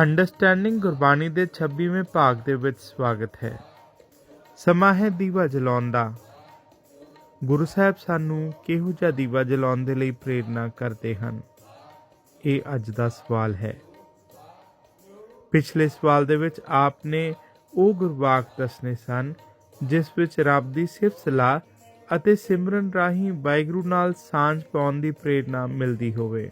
Understanding Gurbani ਦੇ 26ਵੇਂ ਭਾਗ ਦੇ ਵਿੱਚ ਸਵਾਗਤ ਹੈ। ਸਮਾਂ ਹੈ ਦੀਵਾ ਜਲਾਉਣ ਦਾ। ਗੁਰੂ ਸਾਹਿਬ ਸਾਨੂੰ ਕਿਹੋ ਜਿਹਾ ਦੀਵਾ ਜਲਾਉਣ ਦੇ ਲਈ ਪ੍ਰੇਰਨਾ ਕਰਦੇ ਹਨ? ਇਹ ਅੱਜ ਦਾ ਸਵਾਲ ਹੈ। ਪਿਛਲੇ ਸਵਾਲ ਦੇ ਵਿੱਚ ਆਪ ਨੇ ਉਹ ਗੁਰਵਾਕ ਦੱਸਨੇ ਸਨ, ਜਿਸ ਵਿੱਚ ਰੱਬ ਦੀ ਸਿਫਤ ਸਲਾਹ ਅਤੇ ਸਿਮਰਨ ਰਾਹੀਂ ਵਾਹਿਗੁਰੂ ਨਾਲ ਸਾਂਝ ਪਾਉਣ ਦੀ ਪ੍ਰੇਰਨਾ ਮਿਲਦੀ ਹੋਵੇ।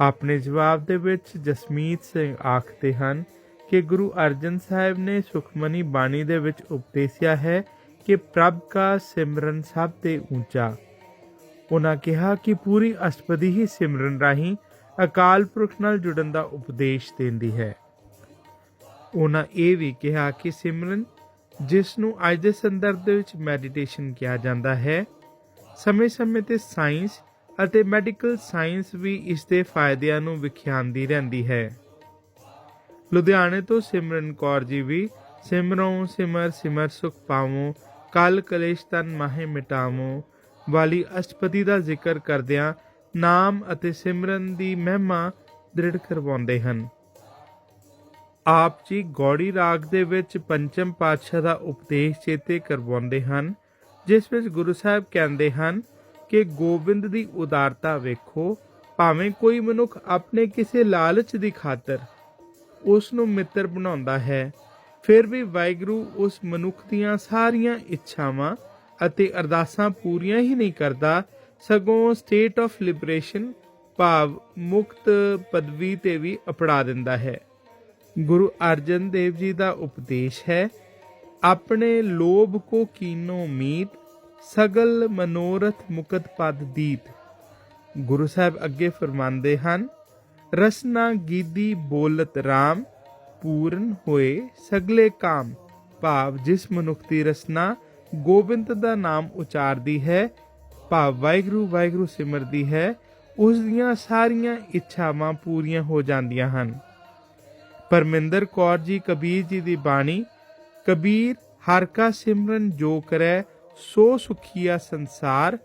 ਆਪਣੇ ਜਵਾਬ ਦੇ ਵਿੱਚ ਜਸਮੀਤ ਸਿੰਘ ਆਖਦੇ ਹਨ ਕਿ ਗੁਰੂ ਅਰਜਨ ਸਾਹਿਬ ਨੇ ਸੁਖਮਨੀ ਬਾਣੀ ਦੇ ਵਿੱਚ ਉਪਦੇਸਿਆ ਹੈ ਕਿ ਪ੍ਰਭ ਦਾ ਸਿਮਰਨ ਸਭ ਤੋਂ ਉੱਚਾ ਉਹਨਾਂ ਕਿਹਾ ਕਿ ਪੂਰੀ ਅਸ਼ਟਪਦੀ ਹੀ ਸਿਮਰਨ ਰਾਹੀਂ ਅਕਾਲ ਪੁਰਖ ਨਾਲ ਜੁੜਨ ਦਾ ਉਪਦੇਸ਼ ਦਿੰਦੀ ਹੈ। ਉਹਨਾਂ ਇਹ ਵੀ ਕਿਹਾ ਕਿ ਸਿਮਰਨ, ਜਿਸ ਨੂੰ ਅੱਜ ਦੇ ਸੰਦਰਭ ਦੇ ਵਿੱਚ ਮੈਡੀਟੇਸ਼ਨ ਕਿਹਾ ਜਾਂਦਾ ਹੈ, ਸਮੇਂ-ਸਮੇਂ ਤੇ ਸਾਇੰਸ ਅਤੇ ਮੈਡੀਕਲ ਸਾਇੰਸ ਵੀ ਇਸ ਦੇ ਫਾਇਦਿਆਂ ਨੂੰ ਵਿਖਿਆਉਂਦੀ ਰਹਿੰਦੀ ਹੈ। ਲੁਧਿਆਣੇ ਤੋਂ ਸਿਮਰਨ ਕੌਰ ਜੀ ਵੀ ਸਿਮਰੋਂ ਸਿਮਰ ਸਿਮਰ ਸੁਖ ਪਾਵੋ, ਕਲ ਕਲੇਸ਼ ਤਨ ਮਾਹੇ ਮਿਟਾਵੋ ਵਾਲੀ ਅਸ਼ਟਪਦੀ ਦਾ ਜ਼ਿਕਰ ਕਰਦਿਆਂ ਨਾਮ ਅਤੇ ਸਿਮਰਨ ਦੀ ਮਹਿਮਾ ਦ੍ਰਿੜ ਕਰਵਾਉਂਦੇ ਹਨ। ਆਪ ਜੀ ਗੌੜੀ ਰਾਗ ਦੇ ਵਿੱਚ ਪੰਚਮ ਪਾਤਸ਼ਾਹ ਦਾ ਉਪਦੇਸ਼ ਚੇਤੇ ਕਰਵਾਉਂਦੇ ਹਨ, ਜਿਸ ਵਿੱਚ ਗੁਰੂ ਸਾਹਿਬ ਕਹਿੰਦੇ ਹਨ ਕਿ ਗੋਬਿੰਦ ਦੀ ਉਦਾਰਤਾ ਵੇਖੋ, ਭਾਵੇਂ ਕੋਈ ਮਨੁੱਖ ਆਪਣੇ ਕਿਸੇ ਲਾਲਚ ਦੀ ਖਾਤਰ ਉਸ ਨੂੰ ਮਿੱਤਰ ਬਣਾਉਂਦਾ ਹੈ, ਫਿਰ ਵੀ ਵਾਹਿਗੁਰੂ ਉਸ ਮਨੁੱਖ ਦੀਆਂ ਸਾਰੀਆਂ ਇੱਛਾਵਾਂ ਅਤੇ ਅਰਦਾਸਾਂ ਪੂਰੀਆਂ ਹੀ ਨਹੀਂ ਕਰਦਾ, ਸਗੋਂ ਸਟੇਟ ਆਫ ਲਿਬਰੇਸ਼ਨ ਭਾਵ ਮੁਕਤ ਪਦਵੀ ਤੇ ਵੀ ਅਪੜਾ ਦਿੰਦਾ ਹੈ। ਗੁਰੂ ਅਰਜਨ ਦੇਵ ਜੀ ਦਾ ਉਪਦੇਸ਼ ਹੈ, ਆਪਣੇ ਲੋਭ ਕੋ ਕੀਨੋ ਮੀਤ ਸਗਲ ਮਨੋਰਥ ਮੁਕਤ ਪਦ ਦੀਤ। ਗੁਰੂ ਸਾਹਿਬ ਅੱਗੇ ਫਰਮਾਉਂਦੇ ਹਨ, ਰਸਨਾ ਗੀਦੀ ਬੋਲਤ RAM ਪੂਰਨ ਹੋਏ ਸਗਲੇ ਕਾਮ। ਭਾਵ ਜਿਸ ਮਨੁੱਖ ਦੀ ਰਸਨਾ ਗੋਬਿੰਦ ਦਾ ਨਾਮ ਉਚਾਰਦੀ ਹੈ, ਭਾਵ ਵਾਹਿਗੁਰੂ ਵਾਹਿਗੁਰੂ ਸਿਮਰਦੀ ਹੈ, ਉਸ ਦੀਆਂ ਸਾਰੀਆਂ ਇੱਛਾਵਾਂ ਪੂਰੀਆਂ ਹੋ ਜਾਂਦੀਆਂ ਹਨ। ਪਰਮਿੰਦਰ ਕੌਰ ਜੀ ਕਬੀਰ ਜੀ ਦੀ ਬਾਣੀ, ਕਬੀਰ ਹਰ ਕਾ ਸਿਮਰਨ ਜੋ ਕਰੈ ਸੋ ਸੁਖੀਆ ਸੰਸਾਰ,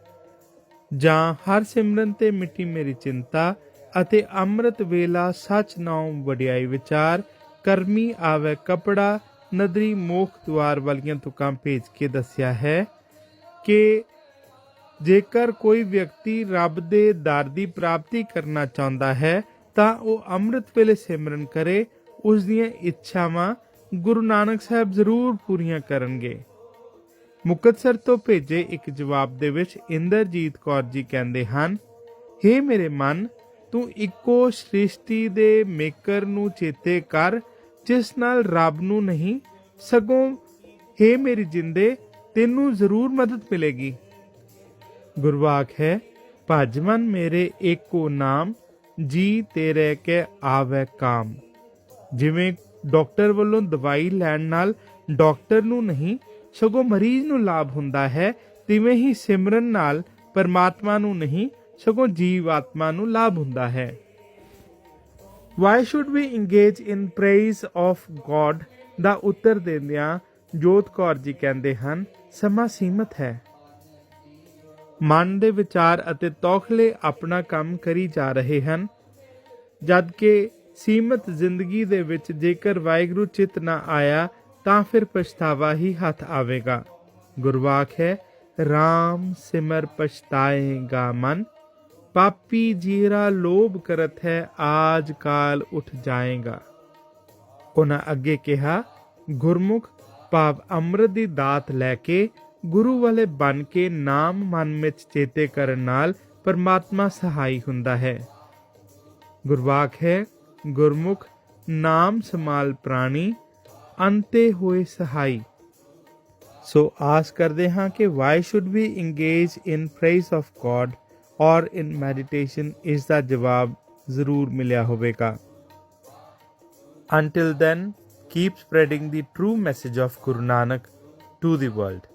ਜਾਂ ਹਰ ਸਿਮਰਨ ਤੇ ਮਿੱਟੀ ਮੇਰੀ ਚਿੰਤਾ, ਅਤੇ ਅੰਮ੍ਰਿਤ ਵੇਲਾ ਸਚ ਨਾਮ ਵਡਿਆਈ ਵਿਚਾਰ, ਕਰਮੀ ਆਵੇ ਕਪੜਾ, ਨਦਰੀ ਮੋਖ ਦਵਾਰ ਵਾਲੀਆਂ ਤੁਕਾਂ ਭੇਜ ਕੇ ਦੱਸਿਆ ਹੈ ਕਿ ਜੇਕਰ ਕੋਈ ਵਿਅਕਤੀ ਰੱਬ ਦੇ ਦਰ ਦੀ ਪ੍ਰਾਪਤੀ ਕਰਨਾ ਚਾਹੁੰਦਾ ਹੈ, ਤਾਂ ਉਹ ਅੰਮ੍ਰਿਤ ਵੇਲੇ ਸਿਮਰਨ ਕਰੇ, ਉਸ ਦੀਆਂ ਇੱਛਾਵਾਂ ਗੁਰੂ ਨਾਨਕ ਸਾਹਿਬ ਜ਼ਰੂਰ ਪੂਰੀਆਂ ਕਰਨਗੇ। ਮੁਕਤਸਰ ਤੋਂ ਭੇਜੇ ਇੱਕ ਜਵਾਬ ਦੇ ਵਿੱਚ ਇੰਦਰਜੀਤ ਕੌਰ ਜੀ ਕਹਿੰਦੇ ਹਨ हे ਮੇਰੇ ਮਨ, ਤੂੰ ਇੱਕੋ ਸ੍ਰਿਸ਼ਟੀ ਦੇ ਮੇਕਰ ਨੂੰ ਚੇਤੇ ਕਰ, ਜਿਸ ਨਾਲ ਰੱਬ ਨੂੰ ਨਹੀਂ, ਸਗੋਂ हे ਮੇਰੀ ਜਿੰਦੇ, ਤੈਨੂੰ ਜ਼ਰੂਰ ਮਦਦ ਮਿਲੇਗੀ। ਗੁਰਵਾਕ ਹੈ, ਭਜ ਮਨ ਮੇਰੇ ਏਕੋ ਨਾਮ, ਜੀ ਤੇਰੇ ਕੇ ਆਵੇ ਕਾਮ। ਜਿਵੇਂ ਡਾਕਟਰ ਵੱਲੋਂ ਦਵਾਈ ਲੈਣ ਨਾਲ ਡਾਕਟਰ ਨੂੰ ਨਹੀਂ ਸਗੋਂ ਮਰੀਜ਼ ਨੂੰ ਲਾਭ ਹੁੰਦਾ ਹੈ, ਤਿਵੇਂ ਹੀ ਸਿਮਰਨ ਨਾਲ ਪਰਮਾਤਮਾ ਨੂੰ ਨਹੀਂ, ਸਗੋਂ ਜੀਵ ਆਤਮਾ ਨੂੰ ਲਾਭ ਹੁੰਦਾ ਹੈ। Why should we engage in praise of God ਦਾ ਉੱਤਰ ਦਿੰਦਿਆਂ ਜੋਤ ਕੌਰ ਜੀ ਕਹਿੰਦੇ ਹਨ, ਸਮਾਂ ਸੀਮਤ ਹੈ। ਮਨ ਦੇ ਵਿਚਾਰ ਅਤੇ ਤੌਖਲੇ ਆਪਣਾ ਕੰਮ ਕਰੀ ਜਾ ਰਹੇ ਹਨ। ਜਦ ਕਿ ਸੀਮਤ ਜ਼ਿੰਦਗੀ ਦੇ ਵਿੱਚ ਜੇਕਰ ਵਾਹਿਗੁਰੂ ਚਿਤ ਨਾ ਆਇਆ ਤਾਂ ਫਿਰ ਪਛਤਾਵਾ ਹੀ ਹੱਥ ਆਵੇਗਾ। ਗੁਰਵਾਕ ਹੈ RAM ਸਿਮਰ ਪਛਤਾਏਗਾ ਮਨ। ਪਾਪੀ ਜੀਰਾ ਲੋਭ ਕਰਤ ਹੈ, ਆਜ ਕਾਲ ਉੱਠ ਜਾਏਗਾ। ਉਹਨਾਂ ਅੱਗੇ ਕਿਹਾ, ਗੁਰਮੁਖ, ਭਾਵ ਅੰਮ੍ਰਿਤ ਦੀ ਦਾਤ ਲੈ ਕੇ ਗੁਰੂ ਵਾਲੇ ਬਨ ਕੇ ਨਾਮ ਮਨ ਵਿੱਚ ਚੇਤੇ ਕਰਨ ਨਾਲ ਪਰਮਾਤਮਾ ਸਹਾਈ ਹੁੰਦਾ ਹੈ। ਗੁਰਵਾਕ ਹੈ, ਗੁਰਮੁਖ, ਨਾਮ ਸਮਾਲ ਪ੍ਰਾਣੀ ਅੰਤੇ ਹੋਏ ਸਹਾਈ ਸੋ ਆਸ ਕਰਦੇ ਹਾਂ ਕਿ why should we engage in praise of God or in meditation ਇਸ ਦਾ ਜਵਾਬ ਜ਼ਰੂਰ ਮਿਲਿਆ ਹੋਵੇਗਾ until then keep spreading the true message of guru nanak to the world